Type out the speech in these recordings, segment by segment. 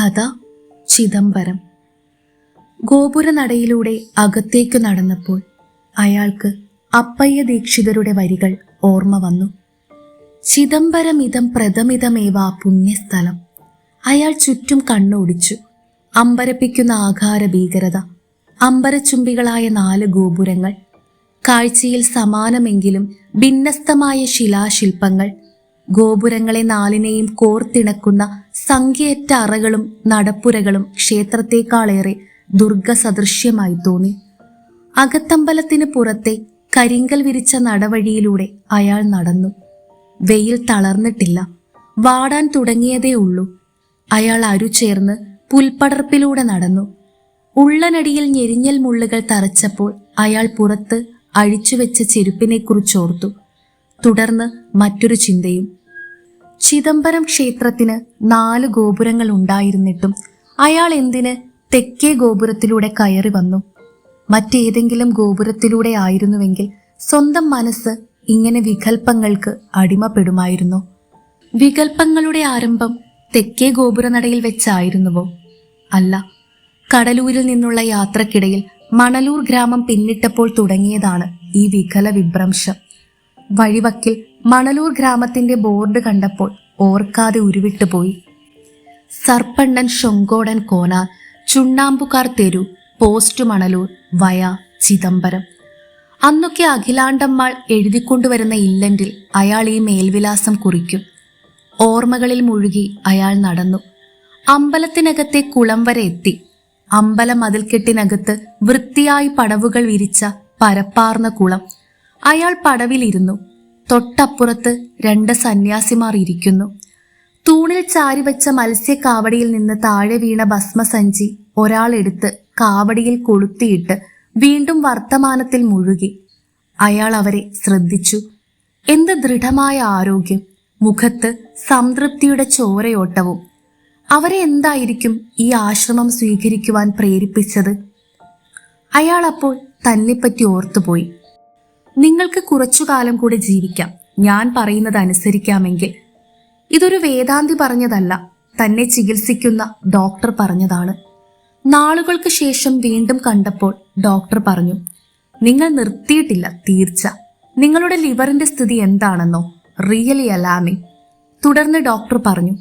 കഥ ചിദംബരം. ഗോപുരനടയിലൂടെ അകത്തേക്ക് നടന്നപ്പോൾ അയാൾക്ക് അപ്പയ്യ ദീക്ഷിതരുടെ വരികൾ ഓർമ്മ വന്നു. ചിദംബരമിതം പ്രഥമിതമേവാ പുണ്യസ്ഥലം. അയാൾ ചുറ്റും കണ്ണോടിച്ചു. അമ്പരപ്പിക്കുന്ന ആകാര ഭീകരത അമ്പരച്ചുംബികളായ നാല് ഗോപുരങ്ങൾ കാഴ്ചയിൽ സമാനമെങ്കിലും ഭിന്നസ്തമായ ശിലാശില്പങ്ങൾ ഗോപുരങ്ങളെ നാലിനെയും കോർത്തിണക്കുന്ന സംഖ്യയറ്റ അറകളും നടപ്പുരകളും ക്ഷേത്രത്തെക്കാളേറെ ദുർഗസദൃശ്യമായി തോന്നി. അകത്തമ്പലത്തിന് പുറത്തെ കരിങ്കൽ വിരിച്ച നടവഴിയിലൂടെ അയാൾ നടന്നു. വെയിൽ തളർന്നിട്ടില്ല. വാടാൻ തുടങ്ങിയതേ ഉള്ളൂ. അയാൾ അരുചേർന്ന് പുൽപ്പടർപ്പിലൂടെ നടന്നു. ഉള്ളനടിയിൽ ഞെരിഞ്ഞൽ മുള്ളുകൾ തറച്ചപ്പോൾ അയാൾ പുറത്ത് അഴിച്ചുവെച്ച ചെരുപ്പിനെക്കുറിച്ചോർത്തു. തുടർന്ന് മറ്റൊരു ചിന്തയും. ചിദംബരം ക്ഷേത്രത്തിന് നാല് ഗോപുരങ്ങൾ ഉണ്ടായിരുന്നിട്ടും അയാൾ എന്തിന് തെക്കേ ഗോപുരത്തിലൂടെ കയറി വന്നു? മറ്റേതെങ്കിലും ഗോപുരത്തിലൂടെ ആയിരുന്നുവെങ്കിൽ സ്വന്തം മനസ്സ് ഇങ്ങനെ വികൽപ്പങ്ങൾക്ക് അടിമപ്പെടുമായിരുന്നു. വികൽപ്പങ്ങളുടെ ആരംഭം തെക്കേ ഗോപുരനടയിൽ വെച്ചായിരുന്നുവോ? അല്ല കടലൂരിൽ നിന്നുള്ള യാത്രക്കിടയിൽ മണലൂർ ഗ്രാമം പിന്നിട്ടപ്പോൾ തുടങ്ങിയതാണ് ഈ വികല വിഭ്രംശം വഴിവക്കിൽ മണലൂർ ഗ്രാമത്തിന്റെ ബോർഡ് കണ്ടപ്പോൾ ഓർക്കാതെ ഉരുവിട്ടുപോയി. സർപ്പണ്ണൻ ഷൊങ്കോടൻ കോനാർ ചുണ്ണാമ്പുകാർ തെരു പോസ്റ്റ് മണലൂർ വയ ചിദംബരം. അന്നൊക്കെ അഖിലാണ്ടമ്മാൾ എഴുതിക്കൊണ്ടുവരുന്ന ഇല്ലന്റിൽ അയാൾ ഈ മേൽവിലാസം കുറിക്കും. ഓർമ്മകളിൽ മുഴുകി അയാൾ നടന്നു. അമ്പലത്തിനകത്തെ കുളം വരെ എത്തി. അമ്പല മതിൽക്കെട്ടിനകത്ത് വൃത്തിയായി പടവുകൾ വിരിച്ച പരപ്പാർന്ന കുളം. അയാൾ പടവിലിരുന്നു. തൊട്ടപ്പുറത്ത് രണ്ട് സന്യാസിമാർ ഇരിക്കുന്നു. തൂണിൽ ചാരി വെച്ച മത്സ്യക്കാവടിയിൽ നിന്ന് താഴെ വീണ ഭസ്മസഞ്ചി ഒരാളെടുത്ത് കാവടിയിൽ കൊളുത്തിയിട്ട് വീണ്ടും വർത്തമാനത്തിൽ മുഴുകി. അയാൾ അവരെ ശ്രദ്ധിച്ചു. എന്ത് ദൃഢമായ ആരോഗ്യം മുഖത്ത് സംതൃപ്തിയുടെ ചോരയോട്ടവും. അവരെ എന്തായിരിക്കും ഈ ആശ്രമം സ്വീകരിക്കുവാൻ പ്രേരിപ്പിച്ചത്? അയാൾ അപ്പോൾ തന്നെപ്പറ്റി ഓർത്തുപോയി. നിങ്ങൾക്ക് കുറച്ചു കാലം കൂടെ ജീവിക്കാം. ഞാൻ പറയുന്നത് അനുസരിക്കാമെങ്കിൽ. ഇതൊരു വേദാന്തി പറഞ്ഞതല്ല. തന്നെ ചികിത്സിക്കുന്ന ഡോക്ടർ പറഞ്ഞതാണ്. നാളുകൾക്ക് ശേഷം വീണ്ടും കണ്ടപ്പോൾ ഡോക്ടർ പറഞ്ഞു നിങ്ങൾ നിർത്തിയിട്ടില്ല തീർച്ച. നിങ്ങളുടെ ലിവറിന്റെ സ്ഥിതി എന്താണെന്നോ? റിയലി അലാമി തുടർന്ന് ഡോക്ടർ പറഞ്ഞു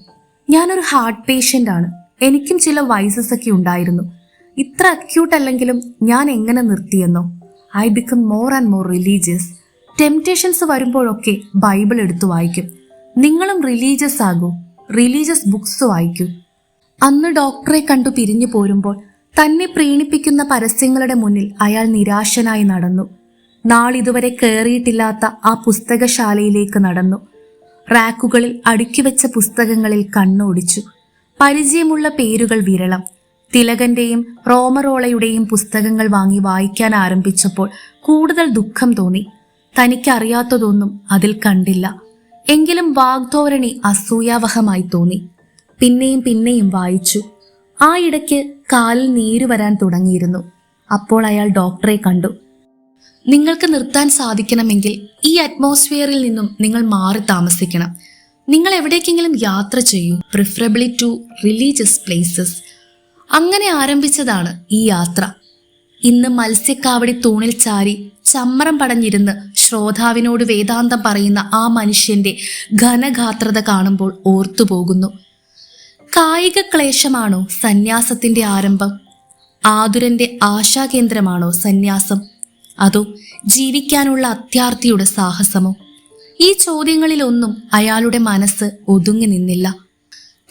ഞാനൊരു ഹാർട്ട് പേഷ്യന്റ് ആണ്. എനിക്കും ചില വൈസസ് ഒക്കെ ഉണ്ടായിരുന്നു. ഇത്ര അക്യൂട്ട് അല്ലെങ്കിലും ഞാൻ എങ്ങനെ നിർത്തിയെന്നോ? I become more and more religious. Temptations വരുമ്പോഴൊക്കെ ബൈബിൾ എടുത്തു വായിക്കും. നിങ്ങളും റിലീജിയസ് ആകൂ. റിലീജിയസ് ബുക്സ് വായിക്കൂ. അന്ന് ഡോക്ടറെ കണ്ടു പിരിഞ്ഞു പോരുമ്പോൾ തന്നെ പ്രീണിപ്പിക്കുന്ന പരസ്യങ്ങളുടെ മുന്നിൽ അയാൾ നിരാശനായി നടന്നു. നാളിതുവരെ കയറിയിട്ടില്ലാത്ത ആ പുസ്തകശാലയിലേക്ക് നടന്നു. റാക്കുകളിൽ അടുക്കിവെച്ച പുസ്തകങ്ങളിൽ കണ്ണോടിച്ചു. പരിചയമുള്ള പേരുകൾ വിരളം. തിലകന്റെയും റോമറോളയുടെയും പുസ്തകങ്ങൾ വാങ്ങി വായിക്കാൻ ആരംഭിച്ചപ്പോൾ കൂടുതൽ ദുഃഖം തോന്നി. തനിക്കറിയാത്തതൊന്നും അതിൽ കണ്ടില്ല. എങ്കിലും വാഗ്ധോരണി അസൂയാവഹമായി തോന്നി. പിന്നെയും പിന്നെയും വായിച്ചു. ആ ഇടയ്ക്ക് കാലിൽ നീര് വരാൻ തുടങ്ങിയിരുന്നു. അപ്പോൾ അയാൾ ഡോക്ടറെ കണ്ടു. നിങ്ങൾക്ക് നിർത്താൻ സാധിക്കണമെങ്കിൽ ഈ അറ്റ്മോസ്ഫിയറിൽ നിന്നും നിങ്ങൾ മാറി താമസിക്കണം. നിങ്ങൾ എവിടേക്കെങ്കിലും യാത്ര ചെയ്യൂ. പ്രിഫറബിളി ടു റിലീജിയസ് പ്ലേസസ് അങ്ങനെ ആരംഭിച്ചതാണ് ഈ യാത്ര. ഇന്ന് മത്സ്യക്കാവടി തൂണിൽ ചാരി ചമ്മറം പടഞ്ഞിരുന്ന് ശ്രോതാവിനോട് വേദാന്തം പറയുന്ന ആ മനുഷ്യന്റെ ഘനഗാത്രത കാണുമ്പോൾ ഓർത്തുപോകുന്നു. കായിക ക്ലേശമാണോ സന്യാസത്തിന്റെ ആരംഭം? ആതുരന്റെ ആശാകേന്ദ്രമാണോ സന്യാസം? അതോ ജീവിക്കാനുള്ള അത്യാർത്ഥിയുടെ സാഹസമോ? ഈ ചോദ്യങ്ങളിലൊന്നും അയാളുടെ മനസ്സ് ഒതുങ്ങി നിന്നില്ല.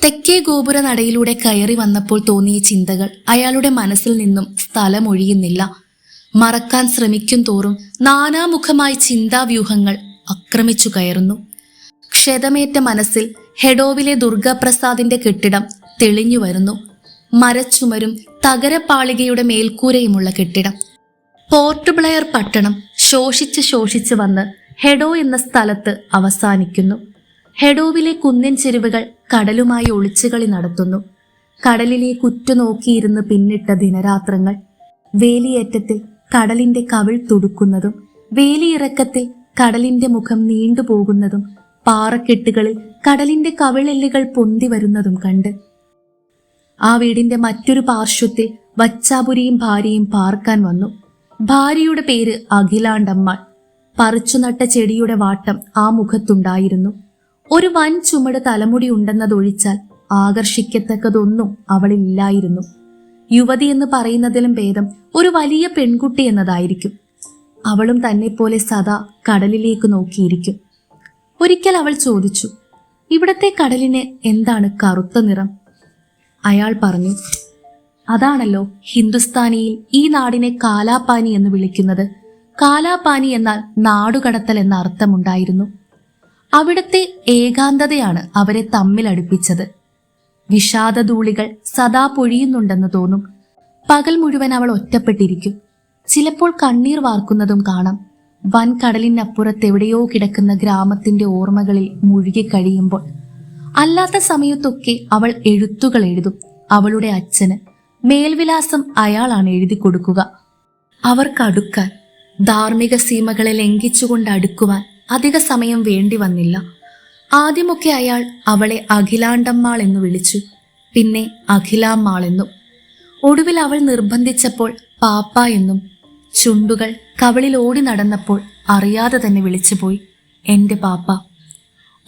തെക്കേ ഗോപുര നടയിലൂടെ കയറി വന്നപ്പോൾ തോന്നിയ ചിന്തകൾ അയാളുടെ മനസ്സിൽ നിന്നും സ്ഥലമൊഴിയുന്നില്ല. മറക്കാൻ ശ്രമിക്കും തോറും നാനാമുഖമായി ചിന്താവ്യൂഹങ്ങൾ ആക്രമിച്ചു കയറുന്നു. ക്ഷതമേറ്റ മനസ്സിൽ ഹെഡോവിലെ ദുർഗാപ്രസാദിന്റെ കെട്ടിടം തെളിഞ്ഞു വരുന്നു. മരച്ചുമരും തകരപ്പാളികയുടെ മേൽക്കൂരയുമുള്ള കെട്ടിടം. പോർട്ട് ബ്ലെയർ പട്ടണം ശോഷിച്ച് ശോഷിച്ച് വന്ന് ഹെഡോ എന്ന സ്ഥലത്ത് അവസാനിക്കുന്നു. ഹെഡോവിലെ കുന്നിൻ ചെരുവുകൾ കടലുമായി ഒളിച്ചുകളി നടത്തുന്നു. കടലിലേക്ക് ഉറ്റുനോക്കിയിരുന്ന് പിന്നിട്ട ദിനരാത്രങ്ങൾ വേലിയേറ്റത്തിൽ കടലിന്റെ കവിൾ തുടുക്കുന്നതും വേലിയിറക്കത്തിൽ കടലിന്റെ മുഖം നീണ്ടുപോകുന്നതും പാറക്കെട്ടുകളിൽ കടലിന്റെ കവിളെല്ലുകൾ പൊന്തി വരുന്നതും കണ്ട്. ആ വീടിന്റെ മറ്റൊരു പാർശ്വത്തിൽ വച്ചാപുരിയും ഭാര്യയും പാർക്കാൻ വന്നു. ഭാര്യയുടെ പേര് അഖിലാണ്ടമ്മാൾ. പറിച്ചുനട്ട ചെടിയുടെ വാട്ടം ആ മുഖത്തുണ്ടായിരുന്നു. ഒരു വൻ ചുമട് തലമുടി ഉണ്ടെന്നതൊഴിച്ചാൽ ആകർഷിക്കത്തക്കതൊന്നും അവളിലില്ലായിരുന്നു യുവതി എന്ന് പറയുന്നതിലും ഭേദം ഒരു വലിയ പെൺകുട്ടി എന്നതായിരിക്കും. അവളും തന്നെ പോലെ സദാ കടലിലേക്ക് നോക്കിയിരിക്കും. ഒരിക്കൽ അവൾ ചോദിച്ചു ഇവിടത്തെ കടലിന് എന്താണ് കറുത്ത നിറം? അയാൾ പറഞ്ഞു അതാണല്ലോ ഹിന്ദുസ്ഥാനിയിൽ ഈ നാടിനെ കാലാപാനി എന്ന് വിളിക്കുന്നത്. കാലാപാനി എന്നാൽ നാടുകടത്തൽ എന്ന അർത്ഥമുണ്ടായിരുന്നു. അവിടത്തെ ഏകാന്തതയാണ് അവരെ തമ്മിലടുപ്പിച്ചത് വിഷാദധൂളികൾ സദാ പൊഴിയുന്നുണ്ടെന്ന് തോന്നും. പകൽ മുഴുവൻ അവൾ ഒറ്റപ്പെട്ടിരിക്കും. ചിലപ്പോൾ കണ്ണീർ വാർക്കുന്നതും കാണാം. വൻ കടലിനപ്പുറത്തെവിടെയോ കിടക്കുന്ന ഗ്രാമത്തിന്റെ ഓർമ്മകളിൽ മുഴുകി കഴിയുമ്പോൾ. അല്ലാത്ത സമയത്തൊക്കെ അവൾ എഴുത്തുകൾ എഴുതും. അവളുടെ അച്ഛന് മേൽവിലാസം അയാളാണ് എഴുതി കൊടുക്കുക. അവർക്കടുക്കാൻ ധാർമ്മിക സീമകളെ ലംഘിച്ചുകൊണ്ട് അടുക്കുവാൻ അധിക സമയം വേണ്ടി വന്നില്ല. ആദ്യമൊക്കെ അയാൾ അവളെ അഖിലാണ്ടമ്മാൾ എന്ന് വിളിച്ചു. പിന്നെ അഖിലാമ്മാൾ എന്നും. ഒടുവിൽ അവൾ നിർബന്ധിച്ചപ്പോൾ പാപ്പ എന്നും. ചുണ്ടുകൾ കവളിൽ ഓടി നടന്നപ്പോൾ അറിയാതെ തന്നെ വിളിച്ചുപോയി എന്റെ പാപ്പ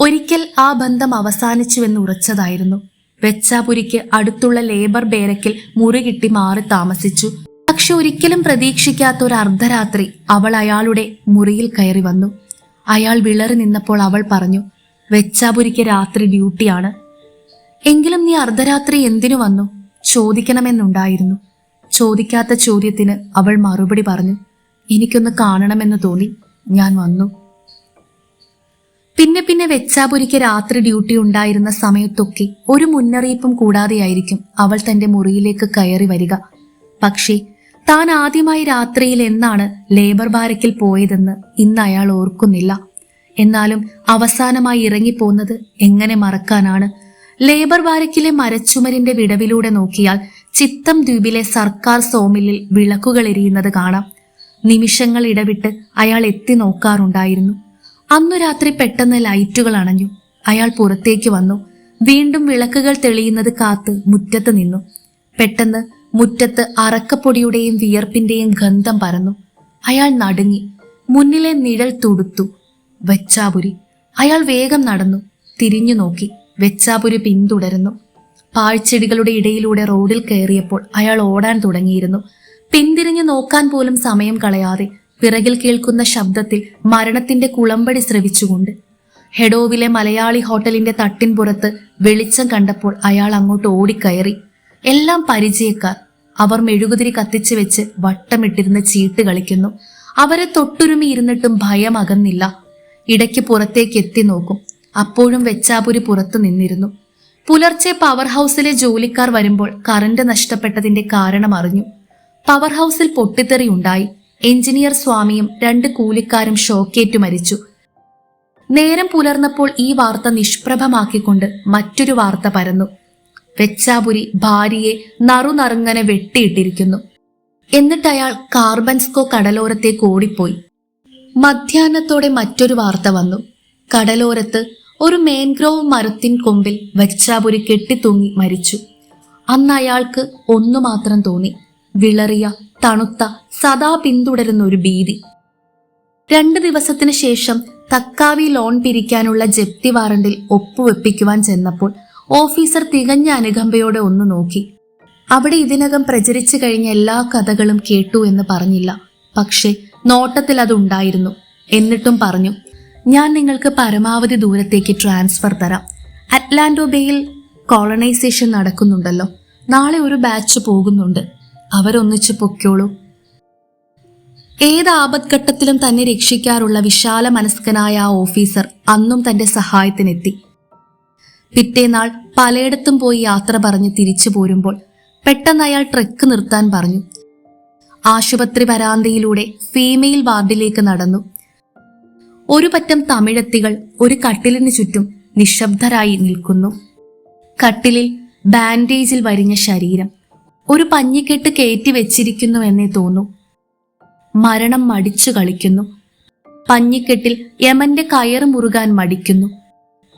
ഒരിക്കൽ ആ ബന്ധം അവസാനിച്ചുവെന്ന് ഉറച്ചതായിരുന്നു. വെച്ചാപുരിക്ക് അടുത്തുള്ള ലേബർ ബേരക്കിൽ മുറി കിട്ടി മാറി താമസിച്ചു. പക്ഷെ ഒരിക്കലും പ്രതീക്ഷിക്കാത്ത ഒരു അർദ്ധരാത്രി അവൾ അയാളുടെ മുറിയിൽ കയറി വന്നു. അയാൾ വിളറി നിന്നപ്പോൾ അവൾ പറഞ്ഞു വെച്ചാപുരിക്ക് രാത്രി ഡ്യൂട്ടിയാണ്. എങ്കിലും നീ അർദ്ധരാത്രി എന്തിനു വന്നു? ചോദിക്കണമെന്നുണ്ടായിരുന്നു. ചോദിക്കാത്ത ചോദ്യത്തിന് അവൾ മറുപടി പറഞ്ഞു എനിക്കൊന്ന് കാണണമെന്ന് തോന്നി ഞാൻ വന്നു. പിന്നെ പിന്നെ വെച്ചാപുരിക്ക് രാത്രി ഡ്യൂട്ടി ഉണ്ടായിരുന്ന സമയത്തൊക്കെ ഒരു മുന്നറിയിപ്പും കൂടാതെയായിരിക്കും അവൾ തന്റെ മുറിയിലേക്ക് കയറി വരിക. പക്ഷേ താൻ ആദ്യമായി രാത്രിയിൽ എന്നാണ് ലേബർ ബാരക്കിൽ പോയതെന്ന് ഇന്ന് അയാൾ ഓർക്കുന്നില്ല. എന്നാലും അവസാനമായി ഇറങ്ങിപ്പോന്നത് എങ്ങനെ മറക്കാനാണ്? ലേബർ ബാരക്കിലെ മരച്ചുമരിന്റെ വിടവിലൂടെ നോക്കിയാൽ ചിത്തം ദ്വീപിലെ സർക്കാർ സോമില്ലിൽ വിളക്കുകൾ എരിയുന്നത് കാണാം. നിമിഷങ്ങൾ ഇടവിട്ട് അയാൾ എത്തി നോക്കാറുണ്ടായിരുന്നു. അന്നു രാത്രി പെട്ടെന്ന് ലൈറ്റുകൾ അണഞ്ഞു. അയാൾ പുറത്തേക്ക് വന്നു. വീണ്ടും വിളക്കുകൾ തെളിയുന്നത് കാത്ത് മുറ്റത്ത് നിന്നു. പെട്ടെന്ന് മുറ്റത്ത് അറക്കപ്പൊടിയുടെയും വിയർപ്പിന്റെയും ഗന്ധം പരന്നു. അയാൾ നടുങ്ങി. മുന്നിലെ നിഴൽ തുടുത്തു. വെച്ചാപുരി. അയാൾ വേഗം നടന്നു. തിരിഞ്ഞു നോക്കി. വെച്ചാപുരി പിന്തുടരുന്നു. പാഴ്ചെടികളുടെ ഇടയിലൂടെ റോഡിൽ കയറിയപ്പോൾ അയാൾ ഓടാൻ തുടങ്ങിയിരുന്നു. പിന്തിരിഞ്ഞു നോക്കാൻ പോലും സമയം കളയാതെ പിറകിൽ കേൾക്കുന്ന ശബ്ദത്തിൽ മരണത്തിന്റെ കുളമ്പടി ശ്രവിച്ചുകൊണ്ട് ഹെഡോവിലെ മലയാളി ഹോട്ടലിന്റെ തട്ടിൻപുറത്ത് വെളിച്ചം കണ്ടപ്പോൾ അയാൾ അങ്ങോട്ട് ഓടിക്കയറി. എല്ലാം പരിചയക്കാർ. അവർ മെഴുകുതിരി കത്തിച്ചു വെച്ച് വട്ടമിട്ടിരുന്ന് ചീട്ട് കളിക്കുന്നു. അവരെ തൊട്ടുരുമി ഇരുന്നിട്ടും ഭയം അകന്നില്ല. ഇടയ്ക്ക് പുറത്തേക്ക് എത്തി നോക്കും. അപ്പോഴും വെച്ചാപുരി പുറത്തു നിന്നിരുന്നു. പുലർച്ചെ പവർ ഹൗസിലെ ജോലിക്കാർ വരുമ്പോൾ കറണ്ട് നഷ്ടപ്പെട്ടതിന്റെ കാരണം അറിഞ്ഞു. പവർ ഹൗസിൽ പൊട്ടിത്തെറി ഉണ്ടായി. എഞ്ചിനീയർ സ്വാമിയും രണ്ട് കൂലിക്കാരും ഷോക്കേറ്റു മരിച്ചു. നേരം പുലർന്നപ്പോൾ ഈ വാർത്ത നിഷ്പ്രഭമാക്കിക്കൊണ്ട് മറ്റൊരു വാർത്ത പരന്നു. വെച്ചാപുരി ഭാര്യയെ നറുനറുങ്ങനെ വെട്ടിയിട്ടിരിക്കുന്നു. എന്നിട്ട് അയാൾ കാർബൻസ്കോ കടലോരത്തേക്ക് ഓടിപ്പോയി മധ്യാഹ്നത്തോടെ മറ്റൊരു വാർത്ത വന്നു. കടലോരത്ത് ഒരു മേൻഗ്രോവ് മരത്തിൻ കൊമ്പിൽ വച്ചാപുരി കെട്ടിത്തൂങ്ങി മരിച്ചു. അന്ന് അയാൾക്ക് ഒന്നു മാത്രം തോന്നി. വിളറിയ തണുത്ത സദാ പിന്തുടരുന്ന ഒരു ഭീതി. രണ്ട് ദിവസത്തിന് ശേഷം തക്കാവി ലോൺ പിരിക്കാനുള്ള ജപ്തി വാറണ്ടിൽ ഒപ്പുവെപ്പിക്കുവാൻ ചെന്നപ്പോൾ ഓഫീസർ തികഞ്ഞ അനുകമ്പയോടെ ഒന്ന് നോക്കി. അവിടെ ഇതിനകം പ്രചരിച്ചു കഴിഞ്ഞ എല്ലാ കഥകളും കേട്ടു എന്ന് പറഞ്ഞില്ല. പക്ഷേ നോട്ടത്തിൽ അതുണ്ടായിരുന്നു എന്നിട്ടും പറഞ്ഞു ഞാൻ നിങ്ങൾക്ക് പരമാവധി ദൂരത്തേക്ക് ട്രാൻസ്ഫർ തരാം. അറ്റ്ലാന്റോ ബേയിൽ കോളനൈസേഷൻ നടക്കുന്നുണ്ടല്ലോ. നാളെ ഒരു ബാച്ച് പോകുന്നുണ്ട്. അവരൊന്നിച്ച് പൊക്കോളൂ ഏത് ആപത്ഘട്ടത്തിലും തന്നെ രക്ഷിക്കാറുള്ള വിശാല മനസ്കനായ ആ ഓഫീസർ അന്നും തന്റെ സഹായത്തിനെത്തി. പിറ്റേനാൾ പലയിടത്തും പോയി യാത്ര പറഞ്ഞ് തിരിച്ചു പോരുമ്പോൾ പെട്ടെന്ന് അയാൾ ട്രക്ക് നിർത്താൻ പറഞ്ഞു. ആശുപത്രി വരാന്തയിലൂടെ ഫീമെയിൽ വാർഡിലേക്ക് നടന്നു. ഒരു പറ്റം തമിഴത്തികൾ ഒരു കട്ടിലിന് ചുറ്റും നിശബ്ദരായി നിൽക്കുന്നു. കട്ടിലിൽ ബാൻഡേജിൽ വരിഞ്ഞ ശരീരം. ഒരു പഞ്ഞിക്കെട്ട് കയറ്റി വെച്ചിരിക്കുന്നുവെന്നേ തോന്നു. മരണം മടിച്ചു കളിക്കുന്നു. പഞ്ഞിക്കെട്ടിൽ യമന്റെ കയറ് മുറുകാൻ മടിക്കുന്നു.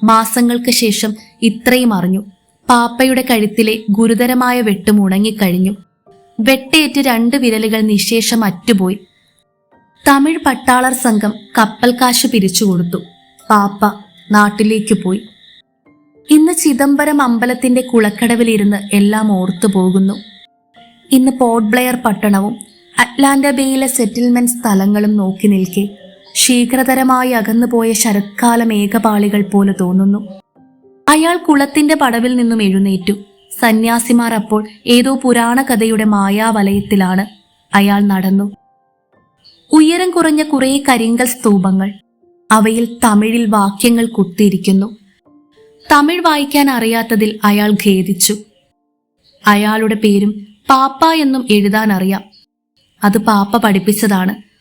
മാസങ്ങൾക്ക് ശേഷം ഇത്രയും അറിഞ്ഞു. പാപ്പയുടെ കഴുത്തിലെ ഗുരുതരമായ വെട്ടും ഉണങ്ങിക്കഴിഞ്ഞു. വെട്ടേറ്റ് രണ്ട് വിരലുകൾ നിശേഷം അറ്റുപോയി. തമിഴ് പട്ടാളർ സംഘം കപ്പൽ കാശ് പിരിച്ചു കൊടുത്തു. പാപ്പ നാട്ടിലേക്ക് പോയി. ഇന്ന് ചിദംബരം അമ്പലത്തിന്റെ കുളക്കടവിലിരുന്ന് എല്ലാം ഓർത്തു പോകുന്നു. ഇന്ന് പോർട്ട് ബ്ലെയർ പട്ടണവും അറ്റ്ലാന്റ ബേയിലെ സെറ്റിൽമെന്റ് സ്ഥലങ്ങളും നോക്കി നിൽക്കെ. ശീഘ്രതരമായി അകന്നുപോയ ശരത്കാല മേഘപാളികൾ പോലെ തോന്നുന്നു. അയാൾ കുളത്തിന്റെ പടവിൽ നിന്നും എഴുന്നേറ്റു. സന്യാസിമാർ അപ്പോൾ ഏതോ പുരാണ കഥയുടെ മായാവലയത്തിലാണ് അയാൾ നടന്നു. ഉയരം കുറഞ്ഞ കുറേ കരിങ്കൽ സ്തൂപങ്ങൾ. അവയിൽ തമിഴിൽ വാക്യങ്ങൾ കുത്തിയിരിക്കുന്നു. തമിഴ് വായിക്കാൻ അറിയാത്തതിൽ അയാൾ ഖേദിച്ചു. അയാളുടെ പേരും പാപ്പ എന്നും എഴുതാൻ അറിയാം അത് പാപ്പ പഠിപ്പിച്ചതാണ്.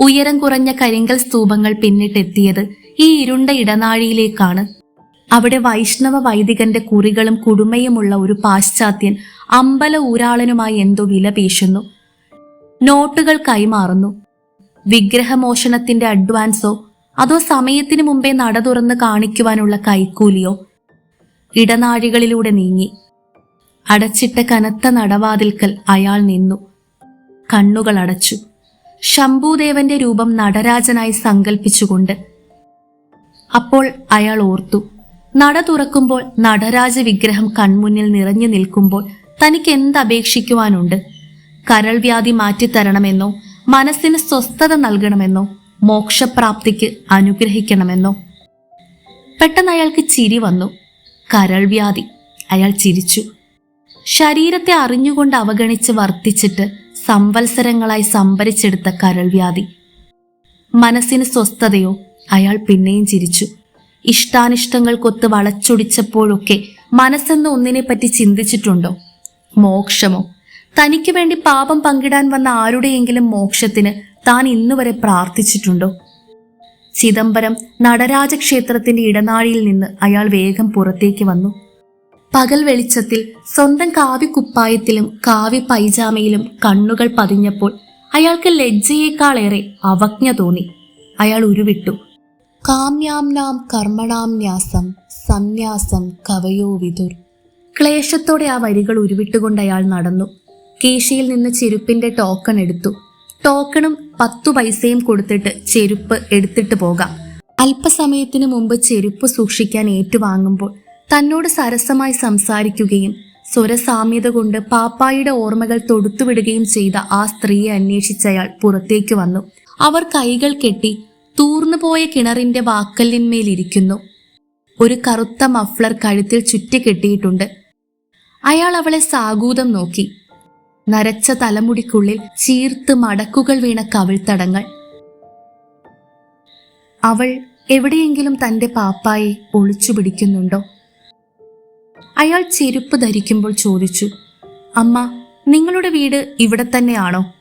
ഉയരം കുറഞ്ഞ കരിങ്കൽ സ്തൂപങ്ങൾ പിന്നിട്ടെത്തിയത് ഈ ഇരുണ്ട ഇടനാഴിയിലേക്കാണ്. അവിടെ വൈഷ്ണവ വൈദികന്റെ കുറികളും കുടുമയുമുള്ള ഒരു പാശ്ചാത്യൻ അമ്പല ഊരാളനുമായി എന്തോ വില പീശുന്നു. നോട്ടുകൾ കൈമാറുന്നു. വിഗ്രഹമോഷണത്തിന്റെ അഡ്വാൻസോ അതോ സമയത്തിനു മുമ്പേ നട തുറന്ന് കാണിക്കുവാനുള്ള കൈക്കൂലിയോ? ഇടനാഴികളിലൂടെ നീങ്ങി. അടച്ചിട്ട കനത്ത നടവാതിൽക്കൽ അയാൾ നിന്നു. കണ്ണുകൾ അടച്ചു. ശംഭൂദേവന്റെ രൂപം നടരാജനായി സങ്കൽപ്പിച്ചുകൊണ്ട് അപ്പോൾ അയാൾ ഓർത്തു നട തുറക്കുമ്പോൾ നടരാജ വിഗ്രഹം കൺമുന്നിൽ നിറഞ്ഞു നിൽക്കുമ്പോൾ തനിക്ക് എന്ത് അപേക്ഷിക്കുവാനുണ്ട് കരൾ വ്യാധി മാറ്റിത്തരണമെന്നോ മനസ്സിന് സ്വസ്ഥത നൽകണമെന്നോ മോക്ഷപ്രാപ്തിക്ക് അനുഗ്രഹിക്കണമെന്നോ? പെട്ടെന്ന് അയാൾക്ക് ചിരി വന്നു. കരൾ വ്യാധി. അയാൾ ചിരിച്ചു. ശരീരത്തെ അറിഞ്ഞുകൊണ്ട് അവഗണിച്ച് വർത്തിച്ചിട്ട് സംവത്സരങ്ങളായി സംഭരിച്ചെടുത്ത കരൾ വ്യാധി മനസ്സിന് സ്വസ്ഥതയോ അയാൾ പിന്നെയും ചിരിച്ചു. ഇഷ്ടാനിഷ്ടങ്ങൾക്കൊത്ത് വളച്ചൊടിച്ചപ്പോഴൊക്കെ മനസ്സെന്ന ഒന്നിനെപ്പറ്റി ചിന്തിച്ചിട്ടുണ്ടോ? മോക്ഷമോ? തനിക്ക് വേണ്ടി പാപം പങ്കിടാൻ വന്ന ആരുടെയെങ്കിലും മോക്ഷത്തിന് താൻ ഇന്നുവരെ പ്രാർത്ഥിച്ചിട്ടുണ്ടോ? ചിദംബരം നടരാജക്ഷേത്രത്തിന്റെ ഇടനാഴിയിൽ നിന്ന് അയാൾ വേഗം പുറത്തേക്ക് വന്നു. പകൽ വെളിച്ചത്തിൽ സ്വന്തം കാവ്യ കുപ്പായത്തിലും കാവ്യ പൈജാമയിലും കണ്ണുകൾ പതിഞ്ഞപ്പോൾ അയാൾക്ക് ലജ്ജയേക്കാളേറെ അവജ്ഞ തോന്നി. അയാൾ ഉരുവിട്ടു. കാമ്യാംനാം കർമ്മണാം ന്യാസം സന്യാസം കവയോ വിതുർ ക്ലേശത്തോടെ ആ വരികൾ ഉരുവിട്ടുകൊണ്ട് അയാൾ നടന്നു. കേശിയിൽ നിന്ന് ചെരുപ്പിന്റെ ടോക്കൺ എടുത്തു. ടോക്കണും പത്തു പൈസയും കൊടുത്തിട്ട് ചെരുപ്പ് എടുത്തിട്ട് പോകാം. അല്പസമയത്തിനു മുമ്പ് ചെരുപ്പ് സൂക്ഷിക്കാൻ ഏറ്റുവാങ്ങുമ്പോൾ തന്നോട് സരസമായി സംസാരിക്കുകയും സ്വരസാമ്യത കൊണ്ട് പാപ്പായുടെ ഓർമ്മകൾ തൊടുത്തുവിടുകയും ചെയ്ത ആ സ്ത്രീയെ അന്വേഷിച്ചയാൾ പുറത്തേക്ക് വന്നു. അവർ കൈകൾ കെട്ടി തൂർന്നുപോയ കിണറിന്റെ വാക്കല്ലിന്മേലിരിക്കുന്നു. ഒരു കറുത്ത മഫ്ലർ കഴുത്തിൽ ചുറ്റിക്കെട്ടിയിട്ടുണ്ട് അയാൾ അവളെ സാഗൂതം നോക്കി. നരച്ച തലമുടിക്കുള്ളിൽ ചീർത്ത് മടക്കുകൾ വീണ കവിൾത്തടങ്ങൾ. അവൾ എവിടെയെങ്കിലും തന്റെ പാപ്പായെ ഒളിച്ചു പിടിക്കുന്നുണ്ടോ അയാൾ ചെരുപ്പ് ധരിക്കുമ്പോൾ ചോദിച്ചു അമ്മ നിങ്ങളുടെ വീട് ഇവിടെ തന്നെയാണോ?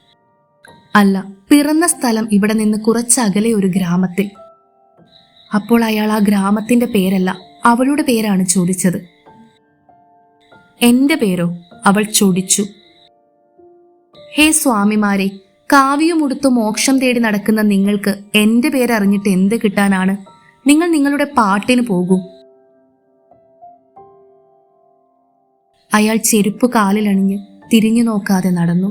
അല്ല പിറന്ന സ്ഥലം ഇവിടെ നിന്ന് കുറച്ചകലെ ഒരു ഗ്രാമത്തിൽ. അപ്പോൾ അയാൾ ആ ഗ്രാമത്തിന്റെ പേരല്ല അവളുടെ പേരാണ് ചോദിച്ചത്. എന്റെ പേരോ? അവൾ ചൊടിച്ചു ഹേ സ്വാമിമാരെ കാവ്യമുടുത്ത് മോക്ഷം തേടി നടക്കുന്ന നിങ്ങൾക്ക് എന്റെ പേരറിഞ്ഞിട്ട് എന്ത് കിട്ടാനാണ്? നിങ്ങൾ നിങ്ങളുടെ പാട്ടിന് പോകൂ. അയാൾ ചെരുപ്പ് കാലിലണിഞ്ഞ് തിരിഞ്ഞു നോക്കാതെ നടന്നു.